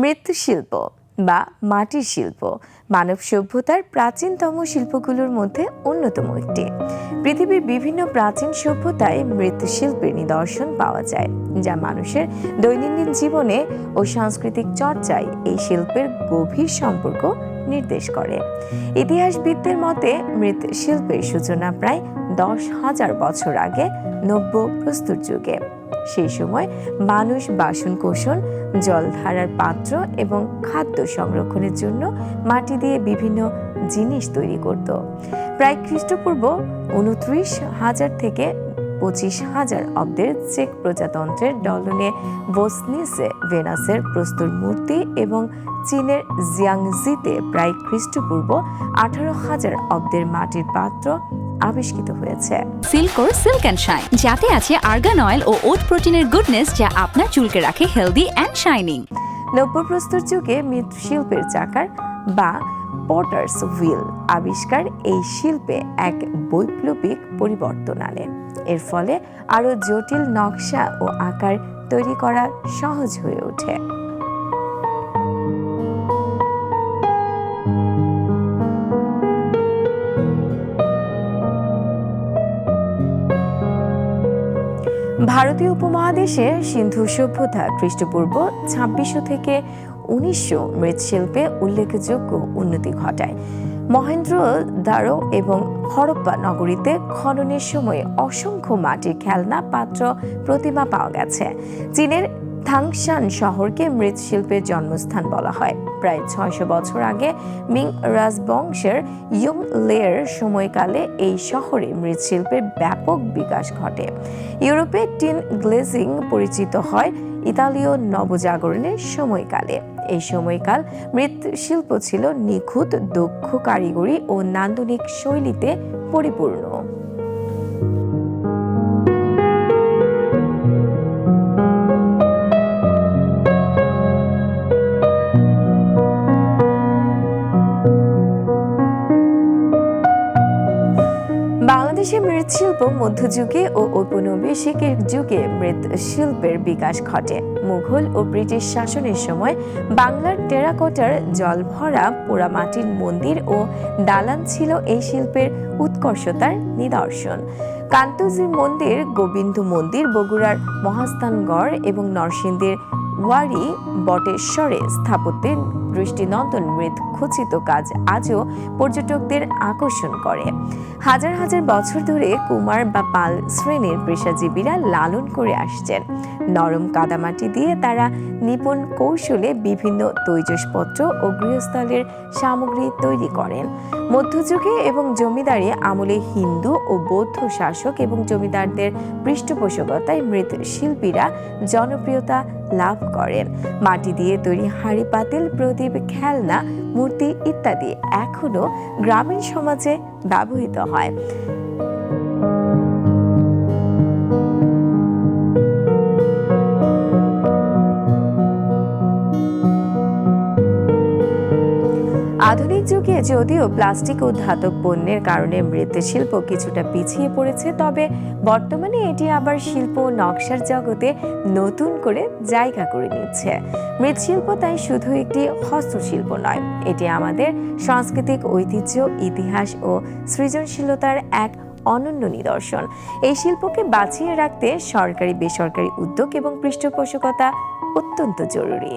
মৃৎশিল্প বা মাটির শিল্প। মানব সভ্যতার প্রাচীনতম শিল্পগুলোর মধ্যে অন্যতম একটি। পৃথিবীর বিভিন্ন প্রাচীন সভ্যতায় মৃৎশিল্পের নিদর্শন পাওয়া যায়, যা মানুষের দৈনন্দিন জীবনে ও সাংস্কৃতিক চর্চায় এই শিল্পের গভীর সম্পর্ক নির্দেশ করে। ইতিহাসবিদদের মতে মৃৎশিল্পের সূচনা প্রায় দশ হাজার বছর আগে নব্য প্রস্তুর যুগে। সেই সময় মানুষ বাসন কোষণ জলধারার পাত্র এবং খাদ্য সংরক্ষণের জন্য মাটি দিয়ে বিভিন্ন জিনিস তৈরি করত। প্রায় খ্রিস্টপূর্ব উনত্রিশ হাজার থেকে পঁচিশ হাজার অব্দের চেক প্রজাতন্ত্রের ডলনে ভোসনিসে ভেনাসের প্রস্তুর মূর্তি এবং চীনের জিয়াংজিতে প্রায় খ্রিস্টপূর্ব আঠারো হাজার অব্দের মাটির পাত্র আবিষ্কৃত হয়েছে। সিল্কোর সিল্ক অ্যান্ড শাইন যাতে আছে আর্গান অয়েল ও ওট প্রোটিনের গুডনেস যা আপনার চুলকে রাখে হেলদি অ্যান্ড শাইনিং নব্যপ্রস্তর যুগে মৃৎশিল্পের চাকার বা পটার্স হুইল আবিষ্কার এই শিল্পে এক বৈপ্লবিক পরিবর্তন আনে। এর ফলে আরও জটিল নকশা ও আকার তৈরি করা সহজ হয়ে ওঠে। ভারতীয় উপমহাদেশে সিন্ধু সভ্যতা খ্রিস্টপূর্ব ছাব্বিশশো থেকে উনিশশো মৃৎশিল্পে উল্লেখযোগ্য উন্নতি ঘটায়। মহেন্দ্র দারো এবং হরপ্পা নগরীতে খননের সময় অসংখ্য মাটির খেলনা পাত্র প্রতিমা পাওয়া গেছে। চীনের থাংশান শহরকে মৃৎশিল্পের জন্মস্থান বলা হয়। প্রায় ছয়শো বছর আগে মিং রাজবংশের ইয়ং লেয়ার সময়কালে এই শহরে মৃৎশিল্পের ব্যাপক বিকাশ ঘটে। ইউরোপে টিন গ্লেজিং পরিচিত হয় ইতালীয় নবজাগরণের সময়কালে। এই সময়কাল মৃৎশিল্প ছিল নিখুঁত, দক্ষ কারিগরি ও নান্দনিক শৈলীতে পরিপূর্ণ। বাংলাদেশে মৃৎশিল্প মধ্যযুগে ও ঔপনিবেশিকের যুগে মৃৎশিল্পের বিকাশ ঘটে। মুঘল ও ব্রিটিশ শাসনের সময় বাংলার টেরাকোটার জলভরা পোড়ামাটির মন্দির ও দালান ছিল এই শিল্পের উৎকর্ষতার নিদর্শন। কান্তজি মন্দির, গোবিন্দ মন্দির, বগুড়ার মহাস্থানগড় এবং নরসিংদীর ওয়ারি বটেশ্বরে স্থাপত্যের দৃষ্টিনন্দন মৃৎ খচিত কাজ আজও পর্যটকদের আকর্ষণ করে। হাজার হাজার বছর ধরে কুমার বা পাল শ্রেণির পেশাজীবীরা লালন করে আসছেন। নরম কাদামাটি দিয়ে তারা নিপুণ কৌশলে বিভিন্ন তৈজসপত্র ও গৃহস্থলের সামগ্রী তৈরি করেন। মধ্যযুগে এবং জমিদারি আমলে হিন্দু ও বৌদ্ধ শাসক এবং জমিদারদের পৃষ্ঠপোষকতায় মৃৎশিল্পীরা জনপ্রিয়তা লাভ করেন মাটি দিয়ে তৈরি হাঁড়ি, পাতিল, প্রদীপ, খেলনা, মূর্তি ইত্যাদি এখনও গ্রামীণ সমাজে ব্যবহৃত হয়। আধুনিক যুগে যদিও প্লাস্টিক ও ধাতব পণ্যের কারণে মৃৎশিল্প কিছুটা পিছিয়ে পড়েছে, তবে বর্তমানে এটি আবার শিল্প নকশার জগতে নতুন করে জায়গা করে নিচ্ছে। মৃৎশিল্প তাই শুধু একটি হস্তশিল্প নয়, এটি আমাদের সাংস্কৃতিক ঐতিহ্য, ইতিহাস ও সৃজনশীলতার এক অনন্য নিদর্শন। এই শিল্পকে বাঁচিয়ে রাখতে সরকারি বেসরকারি উদ্যোগ এবং পৃষ্ঠপোষকতা অত্যন্ত জরুরি।